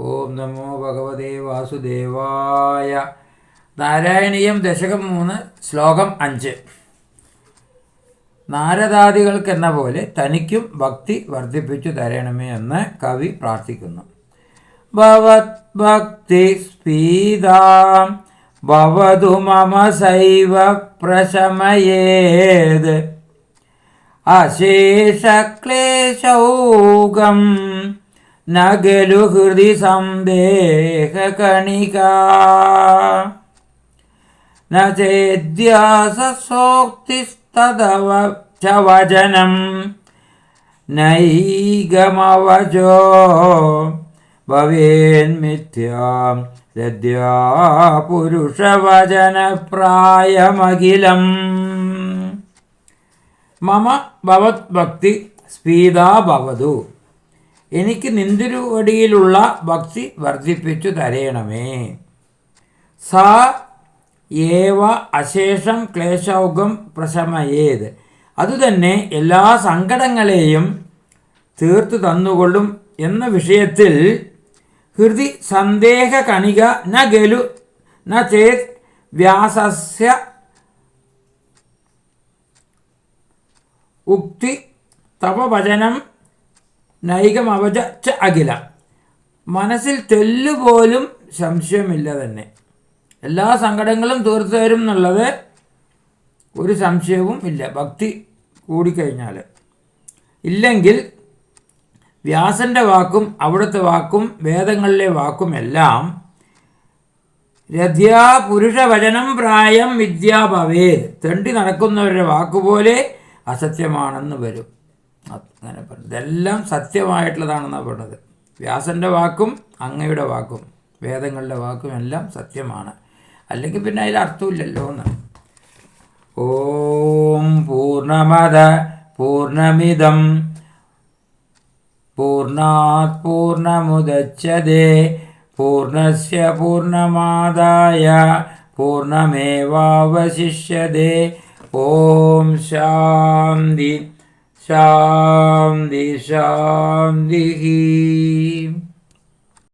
ഓം നമോ ഭഗവതേ വാസുദേവായ. നാരായണീയം ദശകം മൂന്ന് ശ്ലോകം അഞ്ച്. നാരദാദികൾക്കെന്ന പോലെ തനിക്കും ഭക്തി വർദ്ധിപ്പിച്ചു തരണമേ എന്ന് കവി പ്രാർത്ഥിക്കുന്നു. ഭവത് ഭക്തി സ്പീതാം ഭവതു മമ സൈവ പ്രശമയേത്. അശേഷക്ലേശൗകം നഗലു ഹൃദി സന്ദേഹകണിക ന ചേദ്യാസോക്തിസ്തവ ച വചനം നൈകമവചോ ഭവേന്മിഥ്യാം രദ്യാ പുരുഷവചനപ്രായമഖിലം. മമ ഭവത് ഭക്തി സ്പീതാ ഭവതു. എനിക്ക് നിന്തിരുവടിയിലുള്ള ഭക്തി വർദ്ധിപ്പിച്ചു തരയണമേ. സാ ഏവ അശേഷം ക്ലേശൗകം പ്രശമയേത്. അതുതന്നെ എല്ലാ സങ്കടങ്ങളെയും തീർത്തു തന്നുകൊള്ളും എന്ന വിഷയത്തിൽ ഹൃദി സന്ദേഹ കണിക ന ഗലു ന ചേത് വ്യാസസ്യ ഉക്തി തവ അവജ ച അഖില. മനസ്സിൽ തെല്ലുപോലും സംശയമില്ല തന്നെ. എല്ലാ സങ്കടങ്ങളും തീർത്തു തരും എന്നുള്ളത് ഒരു സംശയവും ഇല്ല. ഭക്തി കൂടിക്കഴിഞ്ഞാൽ. ഇല്ലെങ്കിൽ വ്യാസന്റെ വാക്കും അവിടുത്തെ വാക്കും വേദങ്ങളിലെ വാക്കും എല്ലാം രഥ്യാ പുരുഷവചനം പ്രായം വിദ്യാഭവേത് തെണ്ടി നടക്കുന്നവരുടെ വാക്കുപോലെ അസത്യമാണെന്ന് വരും. അങ്ങനെ പറഞ്ഞു. ഇതെല്ലാം സത്യമായിട്ടുള്ളതാണെന്നാണ് പറഞ്ഞത്. വ്യാസന്റെ വാക്കും അങ്ങയുടെ വാക്കും വേദങ്ങളുടെ വാക്കും എല്ലാം സത്യമാണ്. അല്ലെങ്കിൽ പിന്നെ അതിൽ അർത്ഥമില്ലല്ലോ എന്ന്. ഓം പൂർണമത പൂർണമിതം. പൂർണാത് പൂർണമുദച്ചതേ. പൂർണസ്യ പൂർണമാതായ പൂർണമേവാവശിഷ്യതേ. ഓം ശാന്തി. ശാന്തി ശാന്തി